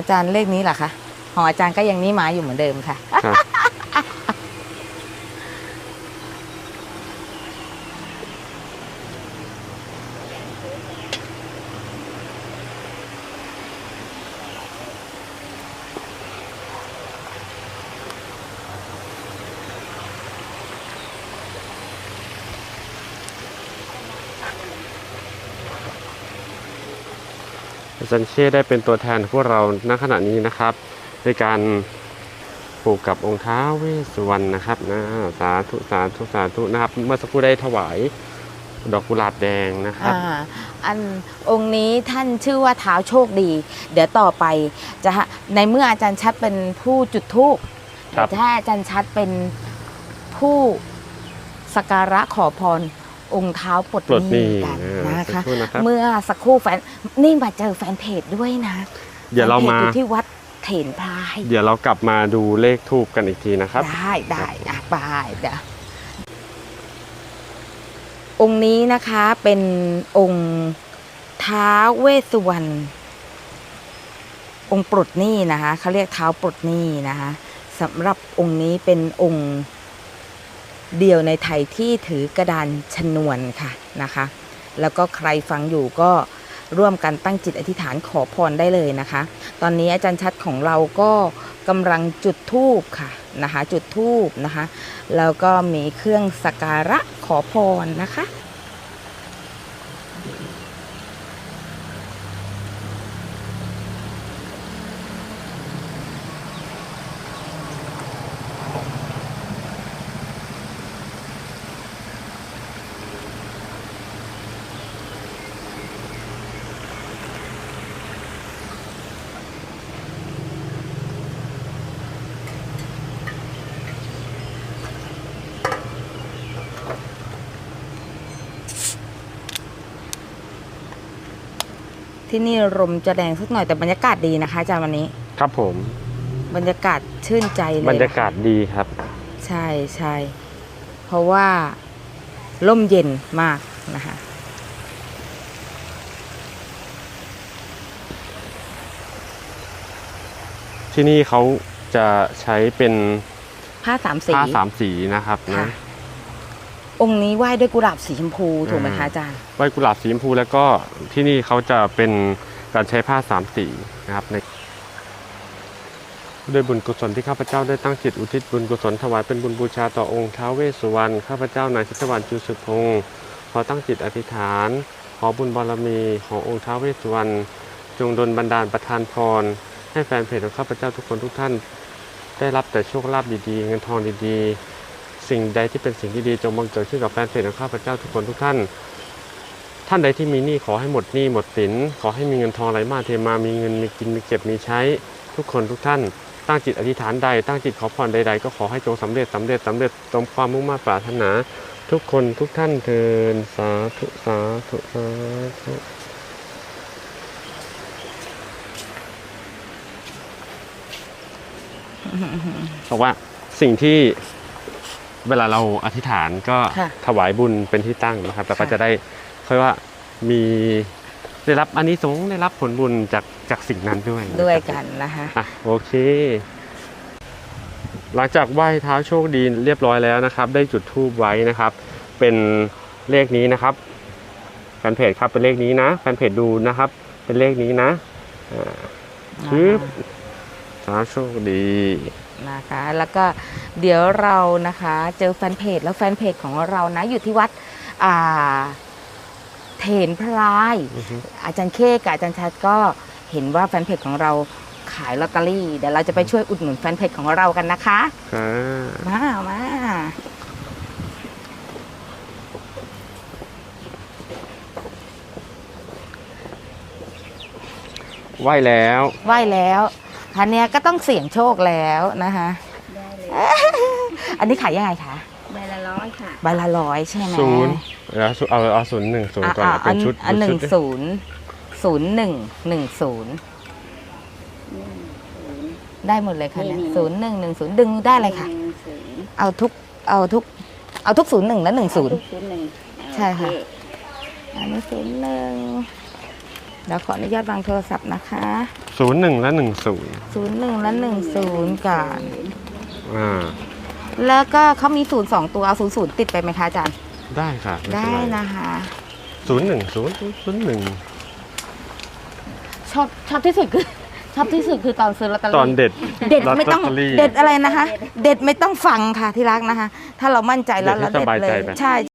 อาจารย์เลขนี้เหรอคะของอาจารย์ก็ยังนี่หมาอยู่เหมือนเดิมค่ะ ครับ อาจารย์เช่ได้เป็นตัวแทนของพวกเราณขณะนี้นะครับ ในการปลูกกับองค์ท้าวเวสสุวรรณนะครับนะสาธุสาธุสาธุนะครับ เมื่อสักครู่ได้ถวายดอกกุหลาบแดงนะครับอ่าอันองค์นี้ท่านชื่อว่าเท้าโชคดี เดี๋ยวต่อไปจะในเมื่ออาจารย์ชัดเป็นผู้จุดธูปครัเดี๋ยบวถ้าอาจารย์ชัดเป็นผู้สักการะขอพรองค์เท้าปลดปลดหหนี้นี้กันนะ นะคะสักรู่นะครับเมื่อสักครู่แฟนนี่มาเจอแฟนเพจด้วยนะ เดี๋ยวเราแฟนมาพจอยู่ที่วัดเถนพลาย เดี๋ยวเรากลับมาดูเลขทูบกันอีกทีนะครับ ได้ได้อะไปเดี๋ยวองค์นี้นะคะเป็นองค์ท้าวเวสสุวรรณองค์ปลดหนี้นะคะเขาเรียกเท้าปลดหนี้นะคะสำหรับองค์นี้เป็นองค์เดียวในไทยที่ถือกระดานชนวนค่ะนะคะ แล้วก็ใครฟังอยู่ก็ร่วมกันตั้งจิตอธิษฐานขอพรได้เลยนะคะ ตอนนี้อาจารย์ชัดของเราก็กำลังจุดธูปค่ะนะคะ จุดธูปนะคะ แล้วก็มีเครื่องสักการะขอพรนะคะ ที่นี่ลมจะแรงสักหน่อยแต่บรรยากาศดีนะคะอาจารย์วันนี้ ครับผม บรรยากาศชื่นใจเลยบรรยากาศดีครับ ใช่ใช่เพราะว่าร่มเย็นมากนะคะที่นี่เขาจะใช้เป็นผ้าสามสีผ้าสามสีนะครับค่ะนะ องค์นี้ไหว้ด้วยกุหลาบสีชมพูถูกไหมคะอาจารย์ใบกุหลาบสีชมพูแล้วก็ที่นี่เขาจะเป็นการใช้ผ้าสามสีนะครับในด้วยบุญกุศลที่ข้าพเจ้าได้ตั้งจิตอุทิศบุญกุศลถวายเป็นบุญบูชาต่อองค์ท้าวเวสสุวรรณข้าพเจ้านายชิตวรรณจูสุพงศ์ขอตั้งจิตอธิษฐาน ขอบุญบารมีขององค์ท้าวเวสสุวรรณจงดลบันดาลประทานพร ให้แฟนเพจของข้าพเจ้าทุกคนทุกท่าน ได้รับแต่โชคลาภดีๆ เงินทองดีๆ สิ่งใดที่เป็นสิ่งที่ดีจงบังเกิดขึ้นกับแฟนเพจของข้าพเจ้าทุกคนทุกท่าน ท่านใดที่มีหนี้ขอให้หมดหนี้หมดสินขอให้มีเงินทองไหลมาเทมามีเงินมีกินมีเก็บมีใช้ทุกคนทุกท่าน ตั้งจิตอธิษฐานใด ตั้งจิตขอพรใดๆ ก็ขอให้จงสำเร็จสำเร็จสำเร็จตรงความมุ่งมั่นปรารถนา ทุกคนทุกท่านเทินสาธุสาธุสาธุบอกว่าสิ่งที่ เวลาเราอธิษฐานก็ค่ะถวายบุญเป็นที่ตั้งนะครับแล้วก็ค่ะ จะได้ค่อยว่ามีได้รับอานิสงส์ได้รับผลบุญจากจากสิ่งนั้นด้วยะครับ ด้วยกันนะคะ อะโอเค หลังจากไหว้เท้าโชคดีเรียบร้อยแล้วนะครับ ได้จุดธูปไว้นะครับ เป็นเลขนี้นะครับแฟนเพจครับเป็นเลขนี้นะแฟนเพจดูนะครับ เป็นเลขนี้นะอ่าฮึบเท้าโชคดี นะคะแล้วก็ เดี๋ยวเรานะคะเจอแฟนเพจแล้วแฟนเพจของเรานะอยู่ที่วัดอ่าเถนพลายอือฮึอาจารย์เคกับอาจารย์ชัดก็เห็นว่าแฟนเพจของเราขายลอตเตอรี่เดี๋ยวเราจะไปช่วยอุดหนุนแฟนเพจของเรากันนะคะอ่ามามาไหว้แล้วไหว้แล้วคันนี้ยก็ต้องเสี่ยงโชคแล้วนะคะได้ เลยอันนี้ขายยังไงคะใบละร้อยค่ะใบละร้อยใช่ไหมศูนย์แล้วเอาเอาศูนย์หนึ่งศูนย์ก่อนอะเอาเป็นชุดอันหนึ่งชุดศูนย์ศูนย์หนึ่งหนึ่งศูนย์ได้หมดเลยค่ะเนี่ยนี่ศูนย์หนึ่งหนึ่งศูนย์ดึงได้เลยค่ะหนึ่งศูนย์เอาทุกเอาทุกเอาทุกศูนย์หนึ่งและหนึ่งศูนย์ศูนย์หนึ่งใช่ค่ะโอเอันนี้ศูนย์หนึ่งแล้วขออนุญาตวางโทรศัพท์นะคะศูนย์หนึ่งและหนึ่งศูนย์ศูนย์หนึ่งและหนึ่งศูนย์ก่อน อ่าแล้วก็เขามีศูนย์สองตัวเอาศูนย์ศูนย์ติดไปไหมคะอาจารย์ ได้ค่ะม่ได้เป็นรนะคะศูนย์หนึ่งศูนย์ศูนย์หนึ่งชอบชอบที่สุดคือชอบที่สุดคือตอนซื้อลอตเตอรี่ ตอนเด็ดเด็ดไม่ต้องลอตเตอรี่ เด็ดอะไรนะคะ เด็ดไม่ต้องฟังค่ะที่รักนะคะ ถ้าเรามั่นใจแล้วเด็เราดให้เด็ดสบายเลใจยไป ใช่